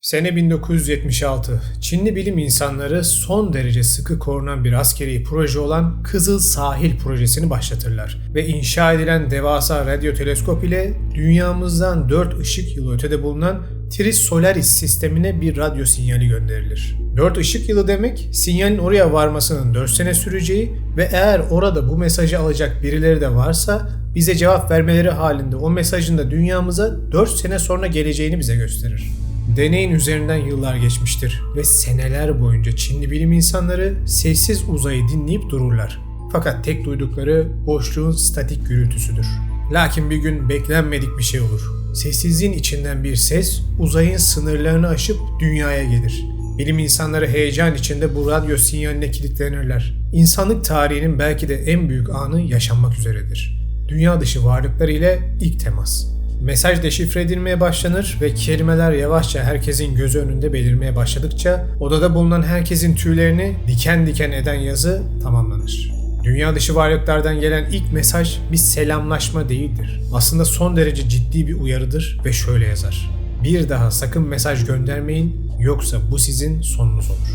Sene 1976. Çinli bilim insanları son derece sıkı korunan bir askeri proje olan Kızıl Sahil projesini başlatırlar ve inşa edilen devasa radyo teleskop ile dünyamızdan 4 ışık yılı ötede bulunan Tris Solaris sistemine bir radyo sinyali gönderilir. 4 ışık yılı demek sinyalin oraya varmasının 4 sene süreceği ve eğer orada bu mesajı alacak birileri de varsa bize cevap vermeleri halinde o mesajın da dünyamıza 4 sene sonra geleceğini bize gösterir. Deneyin üzerinden yıllar geçmiştir ve seneler boyunca Çinli bilim insanları sessiz uzayı dinleyip dururlar. Fakat tek duydukları boşluğun statik gürültüsüdür. Lakin bir gün beklenmedik bir şey olur. Sessizliğin içinden bir ses uzayın sınırlarını aşıp dünyaya gelir. Bilim insanları heyecan içinde bu radyo sinyaline kilitlenirler. İnsanlık tarihinin belki de en büyük anı yaşanmak üzeredir. Dünya dışı varlıklar ile ilk temas. Mesaj deşifre edilmeye başlanır ve kelimeler yavaşça herkesin gözü önünde belirmeye başladıkça odada bulunan herkesin tüylerini diken diken eden yazı tamamlanır. Dünya dışı varlıklardan gelen ilk mesaj bir selamlaşma değildir. Aslında son derece ciddi bir uyarıdır ve şöyle yazar. Bir daha sakın mesaj göndermeyin yoksa bu sizin sonunuz olur.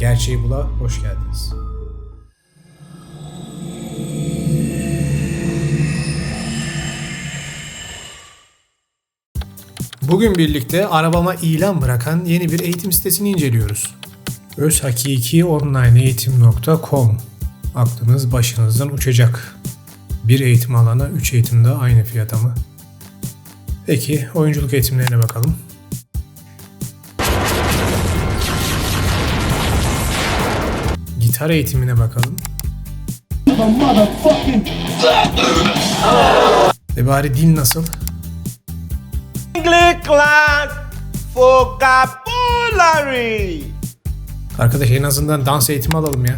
Gerçeği bula hoş geldiniz. Bugün birlikte arabama ilan bırakan yeni bir eğitim sitesini inceliyoruz. Özhakikionlineeğitim.com Aklınız başınızdan uçacak. Bir eğitim alana 3 eğitimde aynı fiyata mı? Peki oyunculuk eğitimlerine bakalım. Gitar eğitimine bakalım. E bari dil nasıl? English class vocabulary. Arkadaş en azından dans eğitimi alalım ya.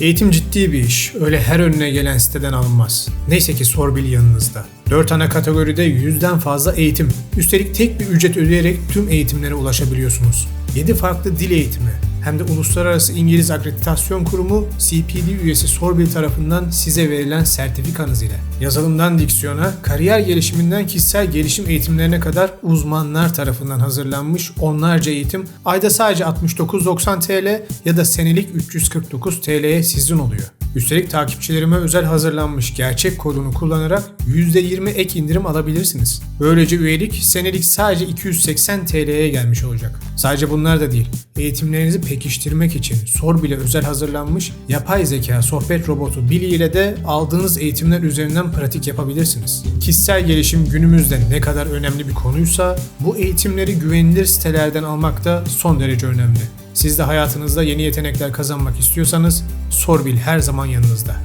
Eğitim ciddi bir iş. Öyle her önüne gelen siteden alınmaz. Neyse ki Sorbil yanınızda. 4 ana kategoride 100'den fazla eğitim. Üstelik tek bir ücret ödeyerek tüm eğitimlere ulaşabiliyorsunuz. 7 farklı dil eğitimi, hem de Uluslararası İngiliz Akreditasyon Kurumu CPD üyesi Sorbil tarafından size verilen sertifikanız ile. Yazılımdan diksiyona, kariyer gelişiminden kişisel gelişim eğitimlerine kadar uzmanlar tarafından hazırlanmış onlarca eğitim ayda sadece 69.90 TL ya da senelik 349 TL'ye sizin oluyor. Üstelik takipçilerime özel hazırlanmış gerçek kodunu kullanarak %20 ek indirim alabilirsiniz. Böylece üyelik senelik sadece 280 TL'ye gelmiş olacak. Sadece bunlar da değil. Eğitimlerinizi pekiştirmek için sor bile özel hazırlanmış yapay zeka sohbet robotu Billy ile de aldığınız eğitimler üzerinden pratik yapabilirsiniz. Kişisel gelişim günümüzde ne kadar önemli bir konuysa bu eğitimleri güvenilir sitelerden almak da son derece önemli. Siz de hayatınızda yeni yetenekler kazanmak istiyorsanız Sorbil her zaman yanınızda.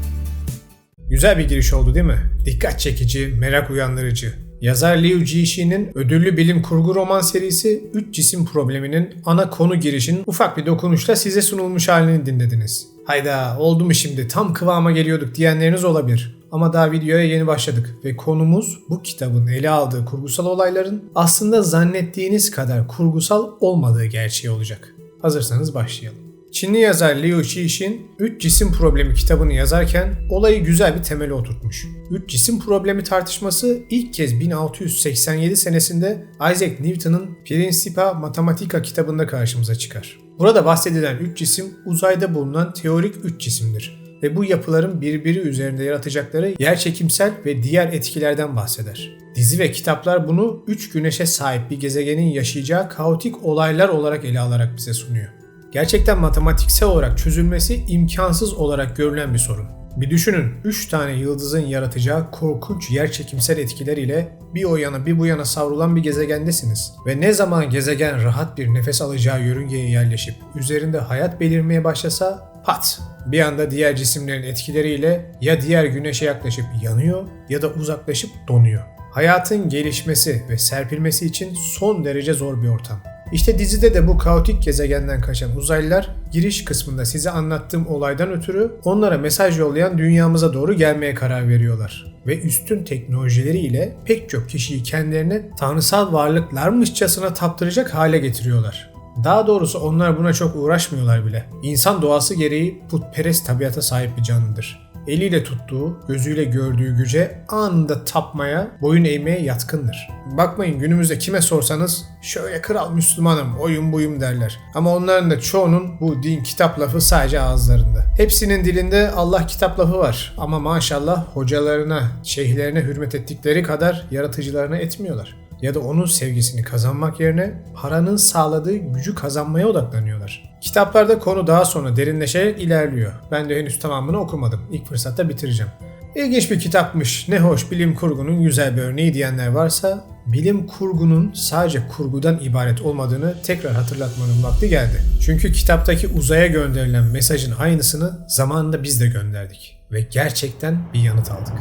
Güzel bir giriş oldu değil mi? Dikkat çekici, merak uyandırıcı. Yazar Liu Jixin'in ödüllü bilim kurgu roman serisi 3 cisim probleminin ana konu girişinin ufak bir dokunuşla size sunulmuş halini dinlediniz. Hayda oldu mu şimdi tam kıvama geliyorduk diyenleriniz olabilir. Ama daha videoya yeni başladık ve konumuz bu kitabın ele aldığı kurgusal olayların aslında zannettiğiniz kadar kurgusal olmadığı gerçeği olacak. Hazırsanız başlayalım. Çinli yazar Liu Cixin 3 cisim problemi kitabını yazarken olayı güzel bir temele oturtmuş. 3 cisim problemi tartışması ilk kez 1687 senesinde Isaac Newton'ın Principia Mathematica kitabında karşımıza çıkar. Burada bahsedilen 3 cisim uzayda bulunan teorik 3 cisimdir ve bu yapıların birbiri üzerinde yaratacakları yerçekimsel ve diğer etkilerden bahseder. Dizi ve kitaplar bunu 3 güneşe sahip bir gezegenin yaşayacağı kaotik olaylar olarak ele alarak bize sunuyor. Gerçekten matematiksel olarak çözülmesi imkansız olarak görülen bir sorun. Bir düşünün 3 tane yıldızın yaratacağı korkunç yerçekimsel etkiler ile bir o yana bir bu yana savrulan bir gezegendesiniz. Ve ne zaman gezegen rahat bir nefes alacağı yörüngeye yerleşip üzerinde hayat belirmeye başlasa pat bir anda diğer cisimlerin etkileriyle ya diğer güneşe yaklaşıp yanıyor ya da uzaklaşıp donuyor. Hayatın gelişmesi ve serpilmesi için son derece zor bir ortam. İşte dizide de bu kaotik gezegenden kaçan uzaylılar giriş kısmında size anlattığım olaydan ötürü onlara mesaj yollayan dünyamıza doğru gelmeye karar veriyorlar. Ve üstün teknolojileriyle pek çok kişiyi kendilerine tanrısal varlıklarmışçasına taptıracak hale getiriyorlar. Daha doğrusu onlar buna çok uğraşmıyorlar bile. İnsan doğası gereği putperest tabiata sahip bir canlıdır eliyle tuttuğu, gözüyle gördüğü güce anında tapmaya, boyun eğmeye yatkındır. Bakmayın günümüzde kime sorsanız şöyle kral Müslümanım, oyun buyum derler. Ama onların da çoğunun bu din kitap lafı sadece ağızlarında. Hepsinin dilinde Allah kitap lafı var ama maşallah hocalarına, şeyhlerine hürmet ettikleri kadar yaratıcılarına etmiyorlar ya da onun sevgisini kazanmak yerine paranın sağladığı gücü kazanmaya odaklanıyorlar. Kitaplarda konu daha sonra derinleşerek ilerliyor. Ben de henüz tamamını okumadım. İlk fırsatta bitireceğim. İlginç bir kitapmış, ne hoş bilim kurgunun güzel bir örneği diyenler varsa bilim kurgunun sadece kurgudan ibaret olmadığını tekrar hatırlatmanın vakti geldi. Çünkü kitaptaki uzaya gönderilen mesajın aynısını zamanında biz de gönderdik ve gerçekten bir yanıt aldık.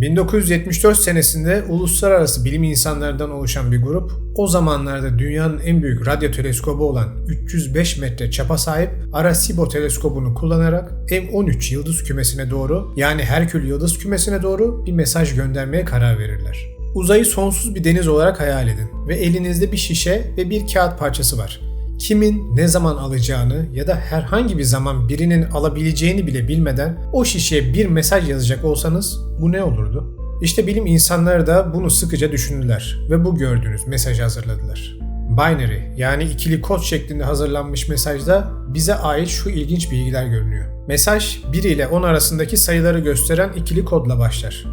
1974 senesinde uluslararası bilim insanlarından oluşan bir grup, o zamanlarda dünyanın en büyük radyo teleskobu olan 305 metre çapa sahip Arecibo teleskobunu kullanarak M13 yıldız kümesine doğru yani Herkül yıldız kümesine doğru bir mesaj göndermeye karar verirler. Uzayı sonsuz bir deniz olarak hayal edin ve elinizde bir şişe ve bir kağıt parçası var kimin ne zaman alacağını ya da herhangi bir zaman birinin alabileceğini bile bilmeden o şişeye bir mesaj yazacak olsanız bu ne olurdu? İşte bilim insanları da bunu sıkıca düşündüler ve bu gördüğünüz mesajı hazırladılar. Binary yani ikili kod şeklinde hazırlanmış mesajda bize ait şu ilginç bilgiler görünüyor. Mesaj 1 ile 10 arasındaki sayıları gösteren ikili kodla başlar.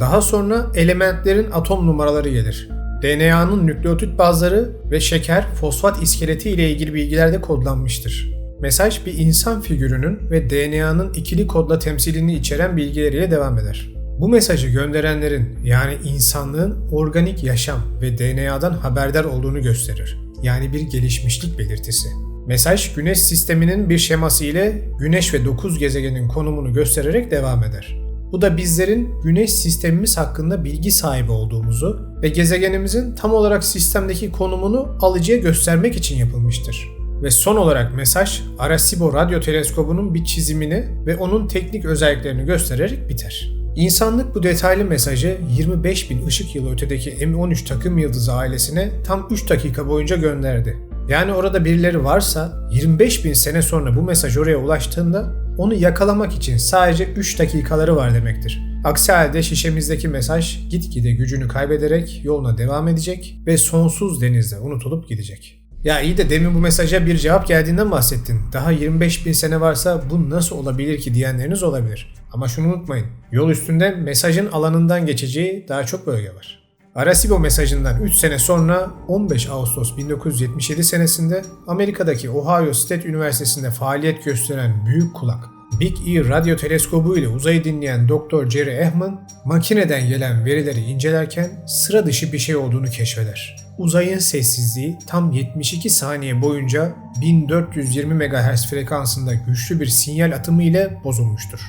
Daha sonra elementlerin atom numaraları gelir. DNA'nın nükleotit bazları ve şeker, fosfat iskeleti ile ilgili bilgiler de kodlanmıştır. Mesaj bir insan figürünün ve DNA'nın ikili kodla temsilini içeren bilgileriyle devam eder. Bu mesajı gönderenlerin yani insanlığın organik yaşam ve DNA'dan haberdar olduğunu gösterir. Yani bir gelişmişlik belirtisi. Mesaj Güneş sisteminin bir şeması ile Güneş ve 9 gezegenin konumunu göstererek devam eder. Bu da bizlerin güneş sistemimiz hakkında bilgi sahibi olduğumuzu ve gezegenimizin tam olarak sistemdeki konumunu alıcıya göstermek için yapılmıştır. Ve son olarak mesaj Arecibo radyo teleskobunun bir çizimini ve onun teknik özelliklerini göstererek biter. İnsanlık bu detaylı mesajı 25 bin ışık yılı ötedeki M13 takım yıldızı ailesine tam 3 dakika boyunca gönderdi. Yani orada birileri varsa 25 bin sene sonra bu mesaj oraya ulaştığında onu yakalamak için sadece 3 dakikaları var demektir. Aksi halde şişemizdeki mesaj gitgide gücünü kaybederek yoluna devam edecek ve sonsuz denizde unutulup gidecek. Ya iyi de demin bu mesaja bir cevap geldiğinden bahsettin. Daha 25 bin sene varsa bu nasıl olabilir ki diyenleriniz olabilir. Ama şunu unutmayın. Yol üstünde mesajın alanından geçeceği daha çok bölge var. Arecibo mesajından 3 sene sonra 15 Ağustos 1977 senesinde Amerika'daki Ohio State Üniversitesi'nde faaliyet gösteren büyük kulak Big E radyo teleskobu ile uzayı dinleyen Dr. Jerry Ehman, makineden gelen verileri incelerken sıra dışı bir şey olduğunu keşfeder. Uzayın sessizliği tam 72 saniye boyunca 1420 MHz frekansında güçlü bir sinyal atımı ile bozulmuştur.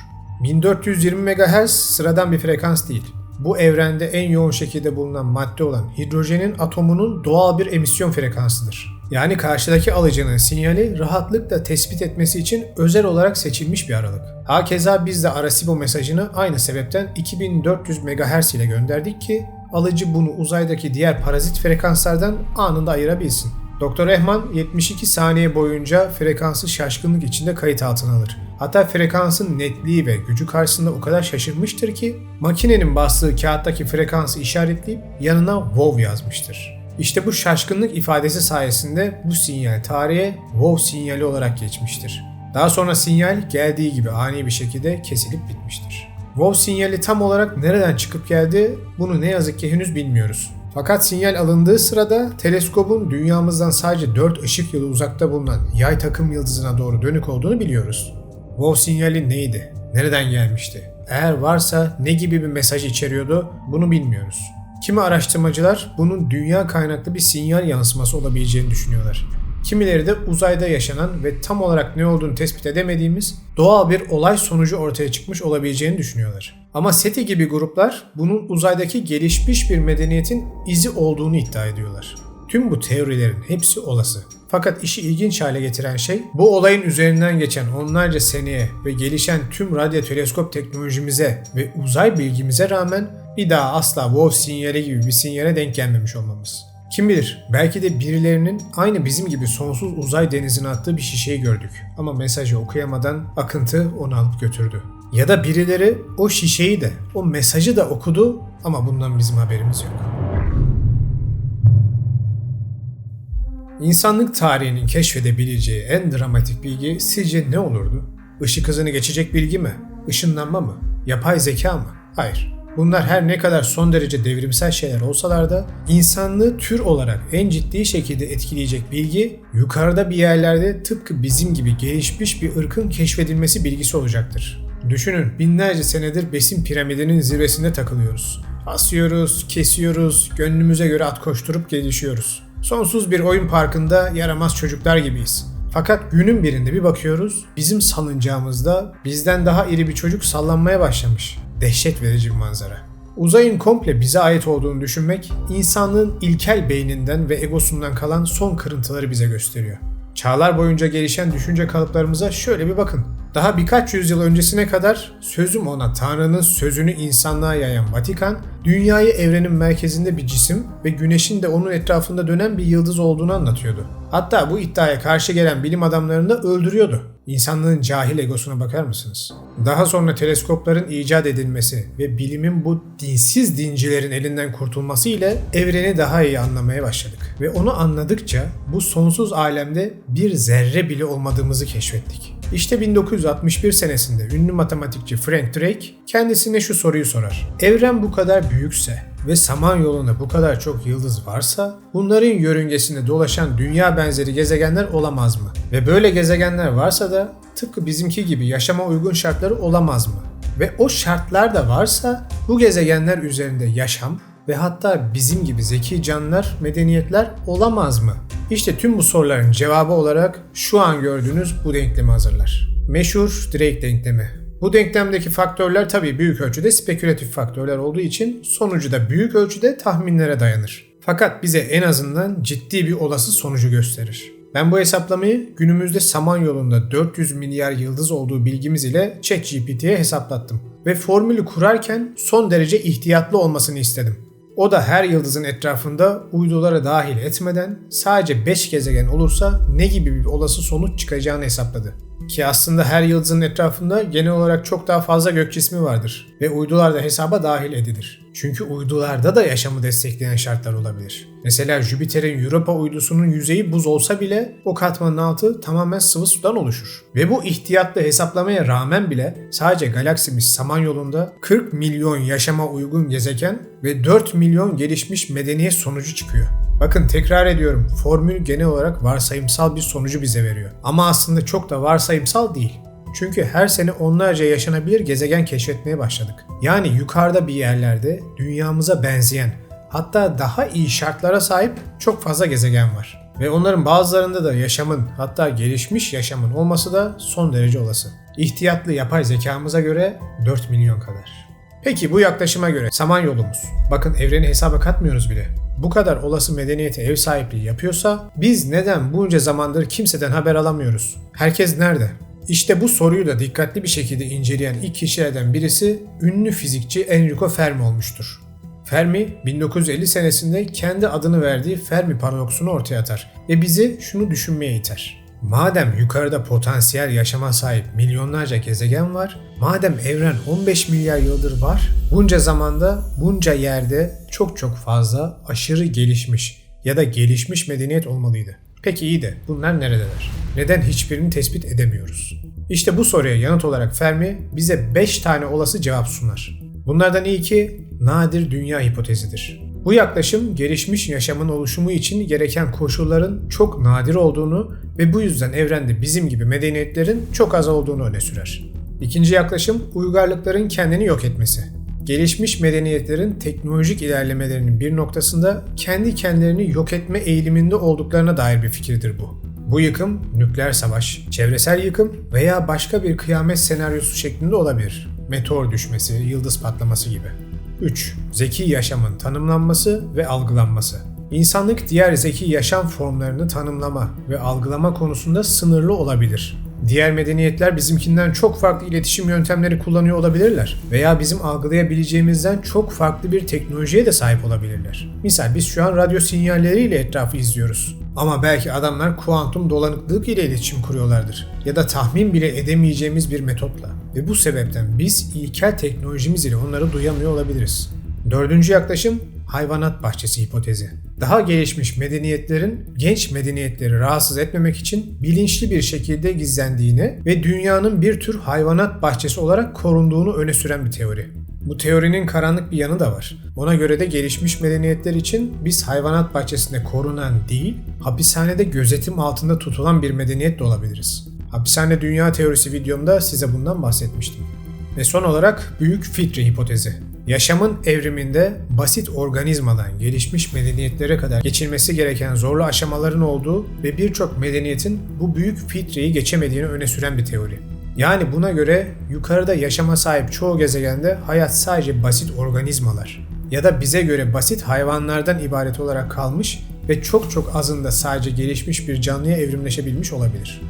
1420 MHz sıradan bir frekans değil bu evrende en yoğun şekilde bulunan madde olan hidrojenin atomunun doğal bir emisyon frekansıdır. Yani karşıdaki alıcının sinyali rahatlıkla tespit etmesi için özel olarak seçilmiş bir aralık. Hakeza biz de Arecibo mesajını aynı sebepten 2400 MHz ile gönderdik ki alıcı bunu uzaydaki diğer parazit frekanslardan anında ayırabilsin. Doktor Ehman 72 saniye boyunca frekansı şaşkınlık içinde kayıt altına alır. Hatta frekansın netliği ve gücü karşısında o kadar şaşırmıştır ki makinenin bastığı kağıttaki frekansı işaretleyip yanına WoW yazmıştır. İşte bu şaşkınlık ifadesi sayesinde bu sinyal tarihe WoW sinyali olarak geçmiştir. Daha sonra sinyal geldiği gibi ani bir şekilde kesilip bitmiştir. WoW sinyali tam olarak nereden çıkıp geldi bunu ne yazık ki henüz bilmiyoruz. Fakat sinyal alındığı sırada teleskobun dünyamızdan sadece 4 ışık yılı uzakta bulunan yay takım yıldızına doğru dönük olduğunu biliyoruz. WoW sinyali neydi? Nereden gelmişti? Eğer varsa ne gibi bir mesaj içeriyordu bunu bilmiyoruz. Kimi araştırmacılar bunun dünya kaynaklı bir sinyal yansıması olabileceğini düşünüyorlar. Kimileri de uzayda yaşanan ve tam olarak ne olduğunu tespit edemediğimiz doğal bir olay sonucu ortaya çıkmış olabileceğini düşünüyorlar. Ama SETI gibi gruplar bunun uzaydaki gelişmiş bir medeniyetin izi olduğunu iddia ediyorlar. Tüm bu teorilerin hepsi olası. Fakat işi ilginç hale getiren şey bu olayın üzerinden geçen onlarca seneye ve gelişen tüm radyo teleskop teknolojimize ve uzay bilgimize rağmen bir daha asla WoW sinyali gibi bir sinyale denk gelmemiş olmamız. Kim bilir belki de birilerinin aynı bizim gibi sonsuz uzay denizine attığı bir şişeyi gördük. Ama mesajı okuyamadan akıntı onu alıp götürdü. Ya da birileri o şişeyi de o mesajı da okudu ama bundan bizim haberimiz yok. İnsanlık tarihinin keşfedebileceği en dramatik bilgi sizce ne olurdu? Işık hızını geçecek bilgi mi? Işınlanma mı? Yapay zeka mı? Hayır. Bunlar her ne kadar son derece devrimsel şeyler olsalar da insanlığı tür olarak en ciddi şekilde etkileyecek bilgi yukarıda bir yerlerde tıpkı bizim gibi gelişmiş bir ırkın keşfedilmesi bilgisi olacaktır. Düşünün binlerce senedir besin piramidinin zirvesinde takılıyoruz. Asıyoruz, kesiyoruz, gönlümüze göre at koşturup gelişiyoruz. Sonsuz bir oyun parkında yaramaz çocuklar gibiyiz. Fakat günün birinde bir bakıyoruz, bizim salıncağımızda bizden daha iri bir çocuk sallanmaya başlamış. Dehşet verici bir manzara. Uzayın komple bize ait olduğunu düşünmek, insanlığın ilkel beyninden ve egosundan kalan son kırıntıları bize gösteriyor. Çağlar boyunca gelişen düşünce kalıplarımıza şöyle bir bakın. Daha birkaç yüzyıl öncesine kadar sözüm ona Tanrı'nın sözünü insanlığa yayan Vatikan, dünyayı evrenin merkezinde bir cisim ve güneşin de onun etrafında dönen bir yıldız olduğunu anlatıyordu. Hatta bu iddiaya karşı gelen bilim adamlarını da öldürüyordu. İnsanlığın cahil egosuna bakar mısınız? Daha sonra teleskopların icat edilmesi ve bilimin bu dinsiz dincilerin elinden kurtulması ile evreni daha iyi anlamaya başladık. Ve onu anladıkça bu sonsuz alemde bir zerre bile olmadığımızı keşfettik. İşte 1961 senesinde ünlü matematikçi Frank Drake kendisine şu soruyu sorar. Evren bu kadar büyükse ve Samanyolu'nda bu kadar çok yıldız varsa bunların yörüngesinde dolaşan dünya benzeri gezegenler olamaz mı? Ve böyle gezegenler varsa da tıpkı bizimki gibi yaşama uygun şartları olamaz mı? Ve o şartlar da varsa bu gezegenler üzerinde yaşam ve hatta bizim gibi zeki canlılar, medeniyetler olamaz mı? İşte tüm bu soruların cevabı olarak şu an gördüğünüz bu denklemi hazırlar. Meşhur Drake denklemi. Bu denklemdeki faktörler tabii büyük ölçüde spekülatif faktörler olduğu için sonucu da büyük ölçüde tahminlere dayanır. Fakat bize en azından ciddi bir olası sonucu gösterir. Ben bu hesaplamayı günümüzde Samanyolu'nda 400 milyar yıldız olduğu bilgimiz ile ChatGPT'ye hesaplattım. Ve formülü kurarken son derece ihtiyatlı olmasını istedim. O da her yıldızın etrafında uyduları dahil etmeden sadece 5 gezegen olursa ne gibi bir olası sonuç çıkacağını hesapladı. Ki aslında her yıldızın etrafında genel olarak çok daha fazla gök cismi vardır ve uydular da hesaba dahil edilir. Çünkü uydularda da yaşamı destekleyen şartlar olabilir. Mesela Jüpiter'in Europa uydusunun yüzeyi buz olsa bile o katmanın altı tamamen sıvı sudan oluşur. Ve bu ihtiyatlı hesaplamaya rağmen bile sadece galaksimiz Samanyolu'nda 40 milyon yaşama uygun gezegen ve 4 milyon gelişmiş medeniyet sonucu çıkıyor. Bakın tekrar ediyorum formül genel olarak varsayımsal bir sonucu bize veriyor. Ama aslında çok da varsayımsal değil. Çünkü her sene onlarca yaşanabilir gezegen keşfetmeye başladık. Yani yukarıda bir yerlerde dünyamıza benzeyen hatta daha iyi şartlara sahip çok fazla gezegen var. Ve onların bazılarında da yaşamın hatta gelişmiş yaşamın olması da son derece olası. İhtiyatlı yapay zekamıza göre 4 milyon kadar. Peki bu yaklaşıma göre Samanyolumuz, bakın evreni hesaba katmıyoruz bile. Bu kadar olası medeniyete ev sahipliği yapıyorsa biz neden bunca zamandır kimseden haber alamıyoruz? Herkes nerede? İşte bu soruyu da dikkatli bir şekilde inceleyen ilk kişilerden birisi ünlü fizikçi Enrico Fermi olmuştur. Fermi 1950 senesinde kendi adını verdiği Fermi paradoksunu ortaya atar ve bizi şunu düşünmeye iter. Madem yukarıda potansiyel yaşama sahip milyonlarca gezegen var, madem evren 15 milyar yıldır var, bunca zamanda, bunca yerde çok çok fazla aşırı gelişmiş ya da gelişmiş medeniyet olmalıydı. Peki iyi de bunlar neredeler? Neden hiçbirini tespit edemiyoruz? İşte bu soruya yanıt olarak Fermi bize 5 tane olası cevap sunar. Bunlardan ilki nadir dünya hipotezidir. Bu yaklaşım gelişmiş yaşamın oluşumu için gereken koşulların çok nadir olduğunu ve bu yüzden evrende bizim gibi medeniyetlerin çok az olduğunu öne sürer. İkinci yaklaşım uygarlıkların kendini yok etmesi. Gelişmiş medeniyetlerin teknolojik ilerlemelerinin bir noktasında kendi kendilerini yok etme eğiliminde olduklarına dair bir fikirdir bu. Bu yıkım nükleer savaş, çevresel yıkım veya başka bir kıyamet senaryosu şeklinde olabilir. Meteor düşmesi, yıldız patlaması gibi. 3. Zeki yaşamın tanımlanması ve algılanması. İnsanlık diğer zeki yaşam formlarını tanımlama ve algılama konusunda sınırlı olabilir. Diğer medeniyetler bizimkinden çok farklı iletişim yöntemleri kullanıyor olabilirler. Veya bizim algılayabileceğimizden çok farklı bir teknolojiye de sahip olabilirler. Misal biz şu an radyo sinyalleriyle etrafı izliyoruz. Ama belki adamlar kuantum dolanıklık ile iletişim kuruyorlardır. Ya da tahmin bile edemeyeceğimiz bir metotla. Ve bu sebepten biz ilkel teknolojimiz ile onları duyamıyor olabiliriz. Dördüncü yaklaşım hayvanat bahçesi hipotezi. Daha gelişmiş medeniyetlerin genç medeniyetleri rahatsız etmemek için bilinçli bir şekilde gizlendiğini ve dünyanın bir tür hayvanat bahçesi olarak korunduğunu öne süren bir teori. Bu teorinin karanlık bir yanı da var. Ona göre de gelişmiş medeniyetler için biz hayvanat bahçesinde korunan değil, hapishanede gözetim altında tutulan bir medeniyet de olabiliriz. Hapishane Dünya Teorisi videomda size bundan bahsetmiştim. Ve son olarak büyük filtre hipotezi. Yaşamın evriminde basit organizmadan gelişmiş medeniyetlere kadar geçilmesi gereken zorlu aşamaların olduğu ve birçok medeniyetin bu büyük filtreyi geçemediğini öne süren bir teori. Yani buna göre yukarıda yaşama sahip çoğu gezegende hayat sadece basit organizmalar ya da bize göre basit hayvanlardan ibaret olarak kalmış ve çok çok azında sadece gelişmiş bir canlıya evrimleşebilmiş olabilir.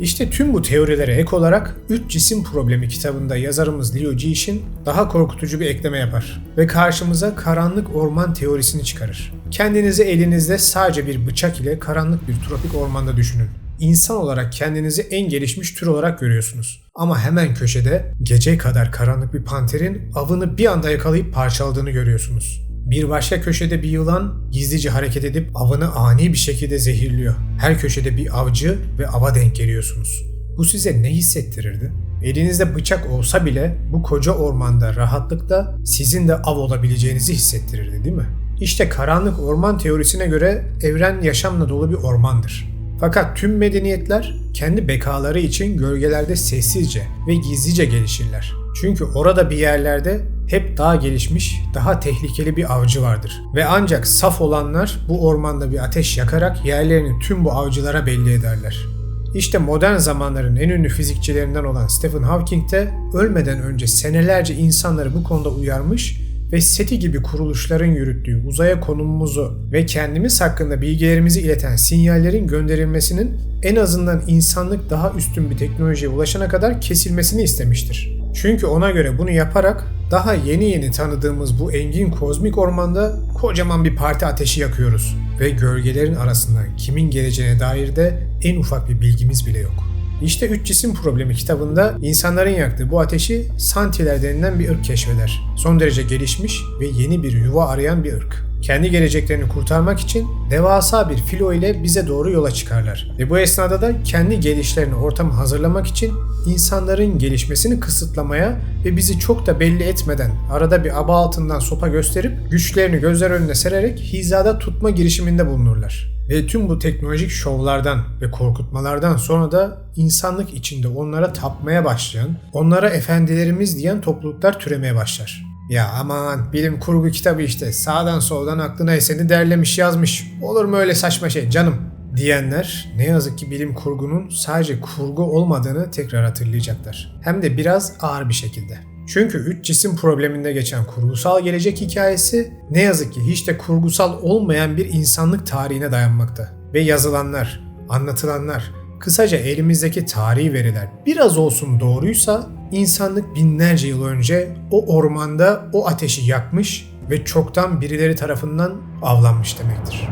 İşte tüm bu teorilere ek olarak 3 cisim problemi kitabında yazarımız Liu Jixin daha korkutucu bir ekleme yapar ve karşımıza karanlık orman teorisini çıkarır. Kendinizi elinizde sadece bir bıçak ile karanlık bir tropik ormanda düşünün. İnsan olarak kendinizi en gelişmiş tür olarak görüyorsunuz. Ama hemen köşede gece kadar karanlık bir panterin avını bir anda yakalayıp parçaladığını görüyorsunuz. Bir başka köşede bir yılan gizlice hareket edip avını ani bir şekilde zehirliyor. Her köşede bir avcı ve ava denk geliyorsunuz. Bu size ne hissettirirdi? Elinizde bıçak olsa bile bu koca ormanda rahatlıkla sizin de av olabileceğinizi hissettirirdi değil mi? İşte karanlık orman teorisine göre evren yaşamla dolu bir ormandır. Fakat tüm medeniyetler kendi bekaları için gölgelerde sessizce ve gizlice gelişirler. Çünkü orada bir yerlerde hep daha gelişmiş, daha tehlikeli bir avcı vardır. Ve ancak saf olanlar bu ormanda bir ateş yakarak yerlerini tüm bu avcılara belli ederler. İşte modern zamanların en ünlü fizikçilerinden olan Stephen Hawking de ölmeden önce senelerce insanları bu konuda uyarmış ve SETI gibi kuruluşların yürüttüğü uzaya konumumuzu ve kendimiz hakkında bilgilerimizi ileten sinyallerin gönderilmesinin en azından insanlık daha üstün bir teknolojiye ulaşana kadar kesilmesini istemiştir. Çünkü ona göre bunu yaparak daha yeni yeni tanıdığımız bu engin kozmik ormanda kocaman bir parti ateşi yakıyoruz ve gölgelerin arasından kimin geleceğine dair de en ufak bir bilgimiz bile yok. İşte Üç Cisim Problemi kitabında insanların yaktığı bu ateşi Santiler denilen bir ırk keşfeder. Son derece gelişmiş ve yeni bir yuva arayan bir ırk. Kendi geleceklerini kurtarmak için devasa bir filo ile bize doğru yola çıkarlar. Ve bu esnada da kendi gelişlerini ortamı hazırlamak için insanların gelişmesini kısıtlamaya ve bizi çok da belli etmeden arada bir aba altından sopa gösterip güçlerini gözler önüne sererek hizada tutma girişiminde bulunurlar. Ve tüm bu teknolojik şovlardan ve korkutmalardan sonra da insanlık içinde onlara tapmaya başlayan, onlara efendilerimiz diyen topluluklar türemeye başlar. Ya aman bilim kurgu kitabı işte sağdan soldan aklına eseni derlemiş yazmış. Olur mu öyle saçma şey canım diyenler ne yazık ki bilim kurgunun sadece kurgu olmadığını tekrar hatırlayacaklar. Hem de biraz ağır bir şekilde. Çünkü üç cisim probleminde geçen kurgusal gelecek hikayesi ne yazık ki hiç de kurgusal olmayan bir insanlık tarihine dayanmakta. Ve yazılanlar, anlatılanlar, kısaca elimizdeki tarihi veriler biraz olsun doğruysa insanlık binlerce yıl önce o ormanda o ateşi yakmış ve çoktan birileri tarafından avlanmış demektir.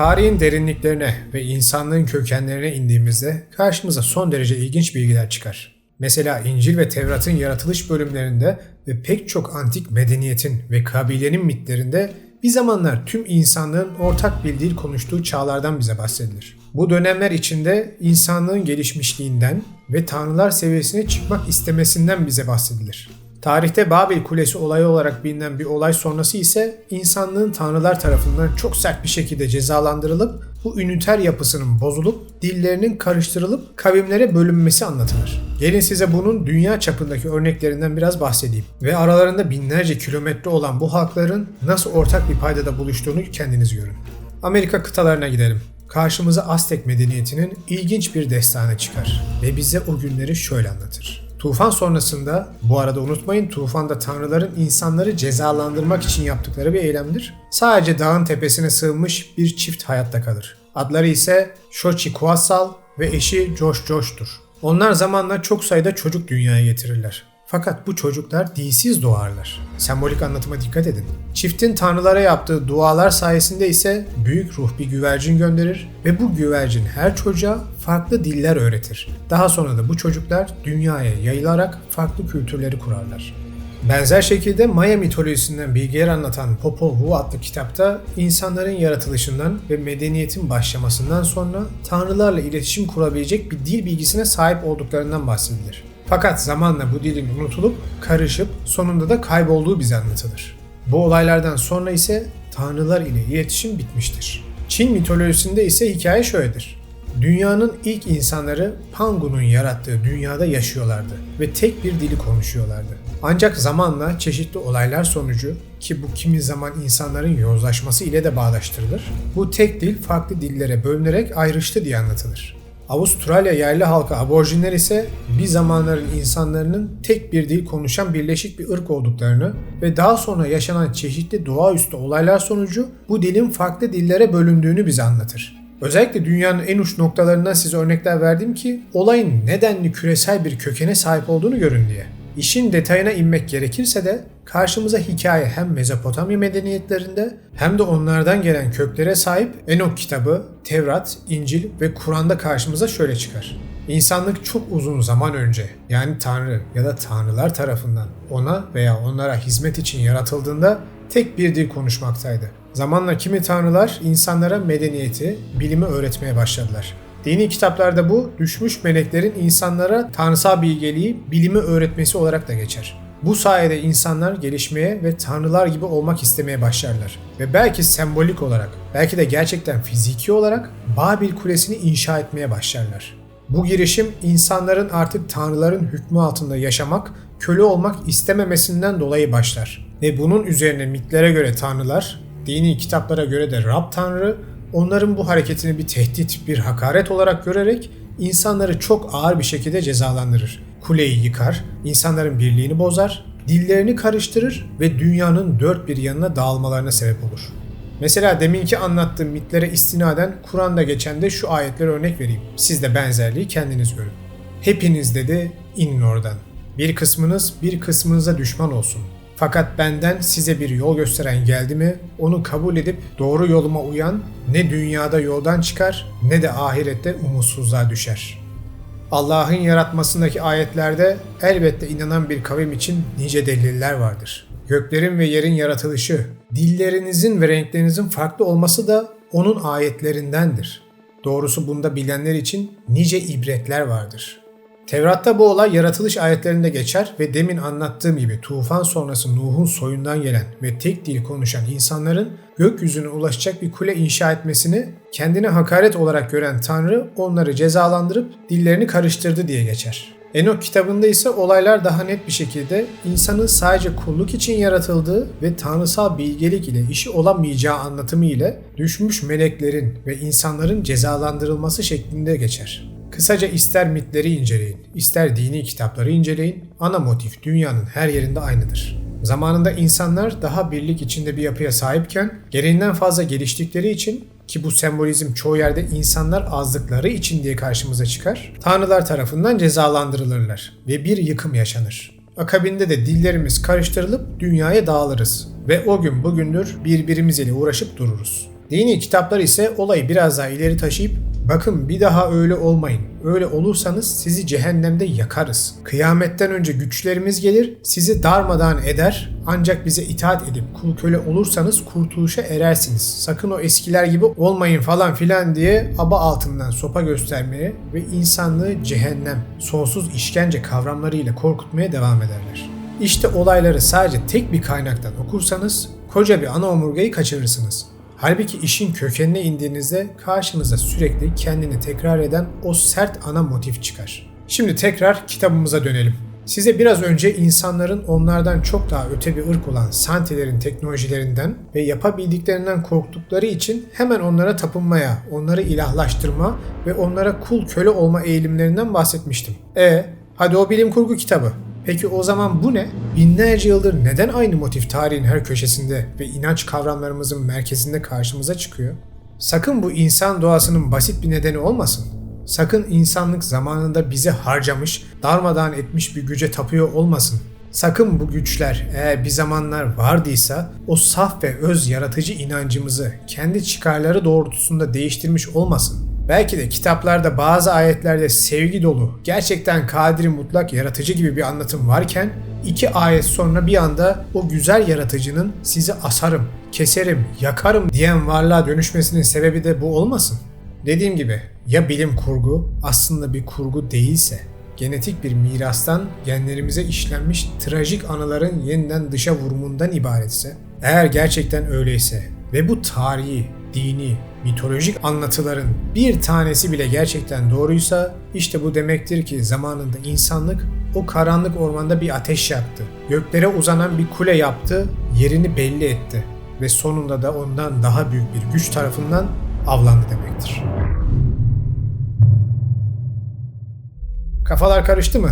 Tarihin derinliklerine ve insanlığın kökenlerine indiğimizde karşımıza son derece ilginç bilgiler çıkar. Mesela İncil ve Tevrat'ın yaratılış bölümlerinde ve pek çok antik medeniyetin ve kabilenin mitlerinde bir zamanlar tüm insanlığın ortak bir dil konuştuğu çağlardan bize bahsedilir. Bu dönemler içinde insanlığın gelişmişliğinden ve tanrılar seviyesine çıkmak istemesinden bize bahsedilir. Tarihte Babil Kulesi olayı olarak bilinen bir olay sonrası ise insanlığın tanrılar tarafından çok sert bir şekilde cezalandırılıp bu üniter yapısının bozulup dillerinin karıştırılıp kavimlere bölünmesi anlatılır. Gelin size bunun dünya çapındaki örneklerinden biraz bahsedeyim ve aralarında binlerce kilometre olan bu halkların nasıl ortak bir paydada buluştuğunu kendiniz görün. Amerika kıtalarına gidelim. Karşımıza Aztek medeniyetinin ilginç bir destanı çıkar ve bize o günleri şöyle anlatır. Tufan sonrasında, bu arada unutmayın tufanda tanrıların insanları cezalandırmak için yaptıkları bir eylemdir. Sadece dağın tepesine sığınmış bir çift hayatta kalır. Adları ise Shochi Kuasal ve eşi Josh Josh'tur. Onlar zamanla çok sayıda çocuk dünyaya getirirler. Fakat bu çocuklar dilsiz doğarlar. Sembolik anlatıma dikkat edin. Çiftin tanrılara yaptığı dualar sayesinde ise büyük ruh bir güvercin gönderir ve bu güvercin her çocuğa farklı diller öğretir. Daha sonra da bu çocuklar dünyaya yayılarak farklı kültürleri kurarlar. Benzer şekilde Maya mitolojisinden bilgiler anlatan Popol Vuh adlı kitapta insanların yaratılışından ve medeniyetin başlamasından sonra tanrılarla iletişim kurabilecek bir dil bilgisine sahip olduklarından bahsedilir. Fakat zamanla bu dilin unutulup, karışıp sonunda da kaybolduğu bize anlatılır. Bu olaylardan sonra ise tanrılar ile iletişim bitmiştir. Çin mitolojisinde ise hikaye şöyledir. Dünyanın ilk insanları Pangu'nun yarattığı dünyada yaşıyorlardı ve tek bir dili konuşuyorlardı. Ancak zamanla çeşitli olaylar sonucu ki bu kimi zaman insanların yozlaşması ile de bağdaştırılır, bu tek dil farklı dillere bölünerek ayrıştı diye anlatılır. Avustralya yerli halkı aborjinler ise bir zamanların insanların tek bir dil konuşan birleşik bir ırk olduklarını ve daha sonra yaşanan çeşitli doğaüstü olaylar sonucu bu dilin farklı dillere bölündüğünü bize anlatır. Özellikle dünyanın en uç noktalarından size örnekler verdim ki olayın nedenli küresel bir kökene sahip olduğunu görün diye. İşin detayına inmek gerekirse de karşımıza hikaye hem Mezopotamya medeniyetlerinde hem de onlardan gelen köklere sahip Enok kitabı, Tevrat, İncil ve Kur'an'da karşımıza şöyle çıkar. İnsanlık çok uzun zaman önce yani Tanrı ya da Tanrılar tarafından ona veya onlara hizmet için yaratıldığında tek bir dil konuşmaktaydı. Zamanla kimi tanrılar insanlara medeniyeti, bilimi öğretmeye başladılar. Dini kitaplarda bu düşmüş meleklerin insanlara tanrısal bilgeliği, bilimi öğretmesi olarak da geçer. Bu sayede insanlar gelişmeye ve tanrılar gibi olmak istemeye başlarlar. Ve belki sembolik olarak, belki de gerçekten fiziki olarak Babil Kulesi'ni inşa etmeye başlarlar. Bu girişim insanların artık tanrıların hükmü altında yaşamak, köle olmak istememesinden dolayı başlar. Ve bunun üzerine mitlere göre tanrılar, dini kitaplara göre de Rab Tanrı, onların bu hareketini bir tehdit, bir hakaret olarak görerek insanları çok ağır bir şekilde cezalandırır. Kuleyi yıkar, insanların birliğini bozar, dillerini karıştırır ve dünyanın dört bir yanına dağılmalarına sebep olur. Mesela deminki anlattığım mitlere istinaden Kur'an'da geçen de şu ayetleri örnek vereyim. Siz de benzerliği kendiniz görün. Hepiniz dedi inin oradan. Bir kısmınız bir kısmınıza düşman olsun. Fakat benden size bir yol gösteren geldi mi onu kabul edip doğru yoluma uyan ne dünyada yoldan çıkar ne de ahirette umutsuzluğa düşer. Allah'ın yaratmasındaki ayetlerde elbette inanan bir kavim için nice deliller vardır. Göklerin ve yerin yaratılışı, dillerinizin ve renklerinizin farklı olması da onun ayetlerindendir. Doğrusu bunda bilenler için nice ibretler vardır. Tevrat'ta bu olay yaratılış ayetlerinde geçer ve demin anlattığım gibi tufan sonrası Nuh'un soyundan gelen ve tek dil konuşan insanların gökyüzüne ulaşacak bir kule inşa etmesini kendine hakaret olarak gören Tanrı onları cezalandırıp dillerini karıştırdı diye geçer. Enok kitabında ise olaylar daha net bir şekilde insanın sadece kulluk için yaratıldığı ve tanrısal bilgelik ile işi olamayacağı anlatımı ile düşmüş meleklerin ve insanların cezalandırılması şeklinde geçer. Kısaca ister mitleri inceleyin, ister dini kitapları inceleyin, ana motif dünyanın her yerinde aynıdır. Zamanında insanlar daha birlik içinde bir yapıya sahipken gereğinden fazla geliştikleri için ki bu sembolizm çoğu yerde insanlar azlıkları için diye karşımıza çıkar, tanrılar tarafından cezalandırılırlar ve bir yıkım yaşanır. Akabinde de dillerimiz karıştırılıp dünyaya dağılırız ve o gün bugündür birbirimiz ile uğraşıp dururuz. Dini kitaplar ise olayı biraz daha ileri taşıyıp Bakın bir daha öyle olmayın. Öyle olursanız sizi cehennemde yakarız. Kıyametten önce güçlerimiz gelir, sizi darmadan eder ancak bize itaat edip kul köle olursanız kurtuluşa erersiniz. Sakın o eskiler gibi olmayın falan filan diye aba altından sopa göstermeye ve insanlığı cehennem, sonsuz işkence kavramlarıyla korkutmaya devam ederler. İşte olayları sadece tek bir kaynaktan okursanız koca bir ana omurgayı kaçırırsınız. Halbuki işin kökenine indiğinizde karşınıza sürekli kendini tekrar eden o sert ana motif çıkar. Şimdi tekrar kitabımıza dönelim. Size biraz önce insanların onlardan çok daha öte bir ırk olan Santilerin teknolojilerinden ve yapabildiklerinden korktukları için hemen onlara tapınmaya, onları ilahlaştırma ve onlara kul köle olma eğilimlerinden bahsetmiştim. E, hadi o bilim kurgu kitabı. Peki o zaman bu ne? Binlerce yıldır neden aynı motif tarihin her köşesinde ve inanç kavramlarımızın merkezinde karşımıza çıkıyor? Sakın bu insan doğasının basit bir nedeni olmasın. Sakın insanlık zamanında bizi harcamış, darmadağın etmiş bir güce tapıyor olmasın. Sakın bu güçler eğer bir zamanlar vardıysa o saf ve öz yaratıcı inancımızı kendi çıkarları doğrultusunda değiştirmiş olmasın. Belki de kitaplarda bazı ayetlerde sevgi dolu, gerçekten kadiri mutlak yaratıcı gibi bir anlatım varken iki ayet sonra bir anda o güzel yaratıcının sizi asarım, keserim, yakarım diyen varlığa dönüşmesinin sebebi de bu olmasın. Dediğim gibi ya bilim kurgu aslında bir kurgu değilse genetik bir mirastan genlerimize işlenmiş trajik anıların yeniden dışa vurumundan ibaretse, eğer gerçekten öyleyse ve bu tarihi, dini, mitolojik anlatıların bir tanesi bile gerçekten doğruysa işte bu demektir ki zamanında insanlık o karanlık ormanda bir ateş yaktı. Göklere uzanan bir kule yaptı, yerini belli etti ve sonunda da ondan daha büyük bir güç tarafından avlandı demektir. Kafalar karıştı mı?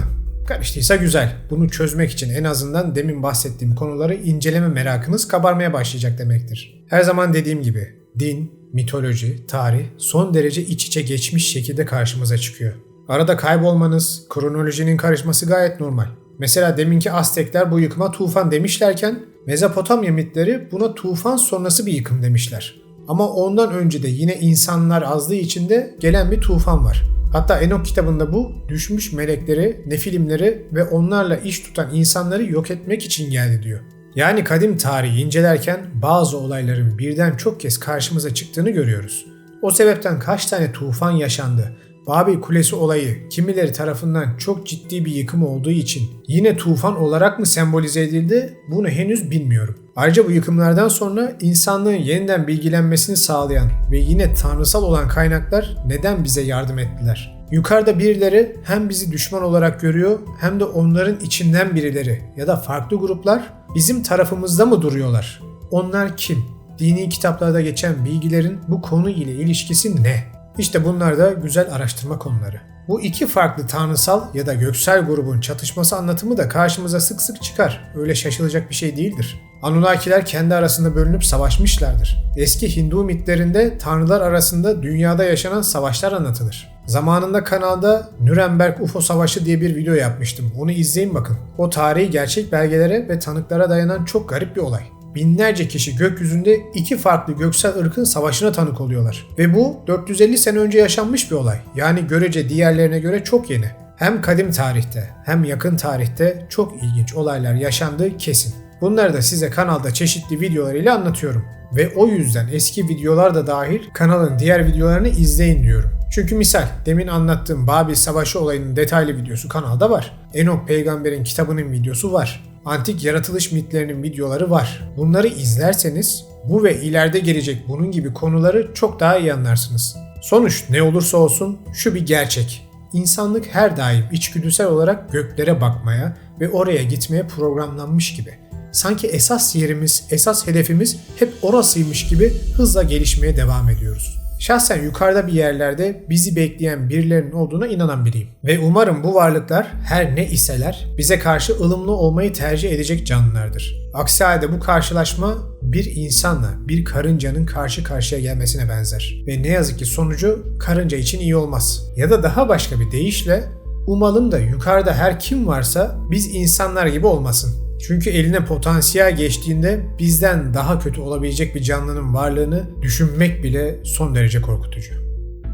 Karıştıysa güzel. Bunu çözmek için en azından demin bahsettiğim konuları inceleme merakınız kabarmaya başlayacak demektir. Her zaman dediğim gibi din, mitoloji, tarih son derece iç içe geçmiş şekilde karşımıza çıkıyor. Arada kaybolmanız, kronolojinin karışması gayet normal. Mesela deminki Aztekler bu yıkıma tufan demişlerken Mezopotamya mitleri buna tufan sonrası bir yıkım demişler. Ama ondan önce de yine insanlar azlığı içinde gelen bir tufan var. Hatta Enok kitabında bu düşmüş melekleri, nefilimleri ve onlarla iş tutan insanları yok etmek için geldi diyor. Yani kadim tarihi incelerken bazı olayların birden çok kez karşımıza çıktığını görüyoruz. O sebepten kaç tane tufan yaşandı, Babil Kulesi olayı kimileri tarafından çok ciddi bir yıkım olduğu için yine tufan olarak mı sembolize edildi bunu henüz bilmiyorum. Ayrıca bu yıkımlardan sonra insanlığın yeniden bilgilenmesini sağlayan ve yine tanrısal olan kaynaklar neden bize yardım ettiler? Yukarıda birileri hem bizi düşman olarak görüyor hem de onların içinden birileri ya da farklı gruplar bizim tarafımızda mı duruyorlar? Onlar kim? Dini kitaplarda geçen bilgilerin bu konu ile ilişkisi ne? İşte bunlar da güzel araştırma konuları. Bu iki farklı tanrısal ya da göksel grubun çatışması anlatımı da karşımıza sık sık çıkar. Öyle şaşılacak bir şey değildir. Anunnakiler kendi arasında bölünüp savaşmışlardır. Eski Hindu mitlerinde tanrılar arasında dünyada yaşanan savaşlar anlatılır. Zamanında kanalda Nürnberg UFO Savaşı diye bir video yapmıştım. Onu izleyin bakın. O tarihi gerçek belgelere ve tanıklara dayanan çok garip bir olay binlerce kişi gökyüzünde iki farklı göksel ırkın savaşına tanık oluyorlar. Ve bu 450 sene önce yaşanmış bir olay. Yani görece diğerlerine göre çok yeni. Hem kadim tarihte hem yakın tarihte çok ilginç olaylar yaşandığı kesin. Bunları da size kanalda çeşitli videolarıyla anlatıyorum. Ve o yüzden eski videolar da dahil kanalın diğer videolarını izleyin diyorum. Çünkü misal demin anlattığım Babil Savaşı olayının detaylı videosu kanalda var. Enok peygamberin kitabının videosu var antik yaratılış mitlerinin videoları var. Bunları izlerseniz bu ve ileride gelecek bunun gibi konuları çok daha iyi anlarsınız. Sonuç ne olursa olsun şu bir gerçek. İnsanlık her daim içgüdüsel olarak göklere bakmaya ve oraya gitmeye programlanmış gibi. Sanki esas yerimiz, esas hedefimiz hep orasıymış gibi hızla gelişmeye devam ediyoruz. Şahsen yukarıda bir yerlerde bizi bekleyen birilerinin olduğuna inanan biriyim. Ve umarım bu varlıklar her ne iseler bize karşı ılımlı olmayı tercih edecek canlılardır. Aksi halde bu karşılaşma bir insanla bir karıncanın karşı karşıya gelmesine benzer. Ve ne yazık ki sonucu karınca için iyi olmaz. Ya da daha başka bir deyişle umalım da yukarıda her kim varsa biz insanlar gibi olmasın. Çünkü eline potansiyel geçtiğinde bizden daha kötü olabilecek bir canlının varlığını düşünmek bile son derece korkutucu.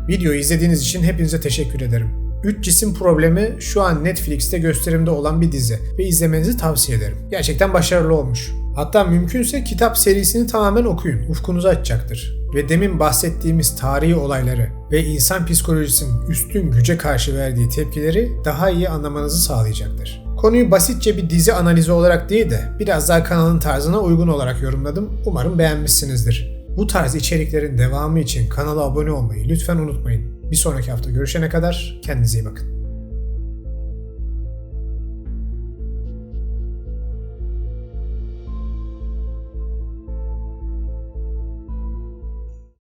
Videoyu izlediğiniz için hepinize teşekkür ederim. 3 cisim problemi şu an Netflix'te gösterimde olan bir dizi ve izlemenizi tavsiye ederim. Gerçekten başarılı olmuş. Hatta mümkünse kitap serisini tamamen okuyun. Ufkunuzu açacaktır. Ve demin bahsettiğimiz tarihi olayları ve insan psikolojisinin üstün güce karşı verdiği tepkileri daha iyi anlamanızı sağlayacaktır. Konuyu basitçe bir dizi analizi olarak değil de biraz daha kanalın tarzına uygun olarak yorumladım. Umarım beğenmişsinizdir. Bu tarz içeriklerin devamı için kanala abone olmayı lütfen unutmayın. Bir sonraki hafta görüşene kadar kendinize iyi bakın.